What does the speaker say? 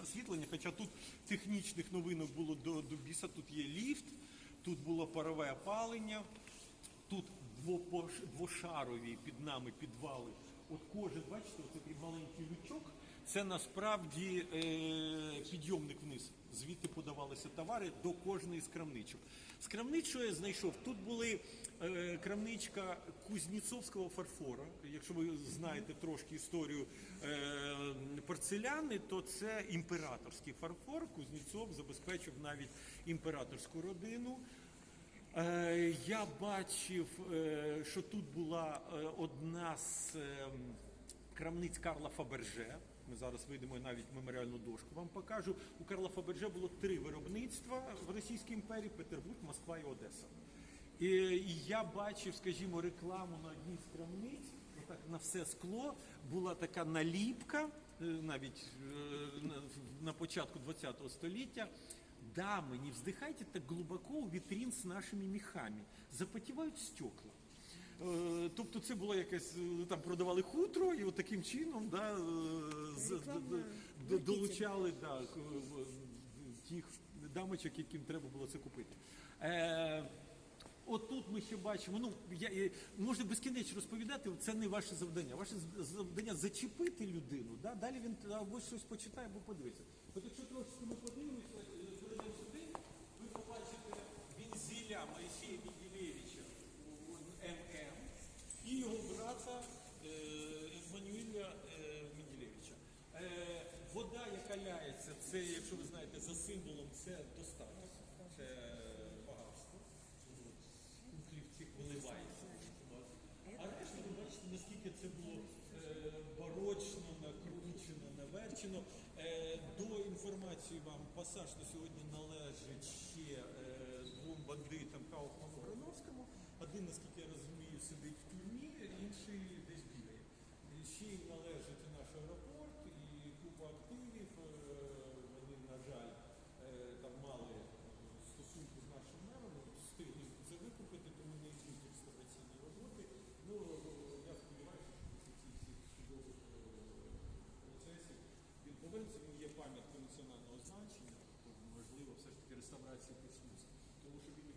освітлення, хоча тут технічних новинок було до, до біса, тут є ліфт, тут було парове опалення, тут двошарові під нами підвали. От кожен, бачите, оцей маленький лючок. Це насправді е, підйомник вниз. Звідти подавалися товари до кожної з крамничок. З крамничого я знайшов. Тут були е, крамничка Кузнєцовського фарфора. Якщо ви знаєте трошки історію е, порцеляни, то це імператорський фарфор. Кузнєцов забезпечив навіть імператорську родину. Е, Я бачив, е, що тут була е, одна з е, крамниць Карла Фаберже. Ми зараз вийдемо і навіть меморіальну дошку. Вам покажу. У Карла Фаберже було три виробництва в Російській імперії: Петербург, Москва і Одеса. І, я бачив, скажімо, рекламу на одній з крамниць. Отак на все скло була така наліпка, е, навіть е, на, початку ХХ століття. Дамы, не вздыхайте так глибоко у вітрин з нашими міхами. Запотівають стекла. Е, Тобто це було якесь, е, там продавали хутро і от таким чином да, е, долучали да, тих дамочок, яким треба було це купити. Е, От тут ми ще бачимо, ну я е, можна безкінечно розповідати, це не ваше завдання. Ваше завдання зачепити людину. Да? Далі він або щось почитає, або подивиться. От якщо трошки ми подивимося, перейдемо сюди, ви побачите Вінзіля Моїсея Мігілєвича ММ і його брата е, Еммануїля е, Е, Вода, яка ляється, це, якщо ви знаєте, за символом, це достаток, це багатство. У Кухлівці виливається. А решта, ви бачите, наскільки це було е, барочно, накручено, наверчено. До інформації вам пасаж на сьогодні належить ще двом бандитам Кауфману Грановському. Один, наскільки я розумію, сидить в тюрмі, інший десь бігає. І Ще їм належить і наш аеропорт, і купа активів. Е, Вони, на жаль, е, там мали стосунки з нашим мером, встигли це викупити, тому не йдуть реставраційні роботи. Ну, я сподіваюся, що після цих всіх судових е, процесів він повернеться, він є пам'яткою реставрація почнеться. Тому що він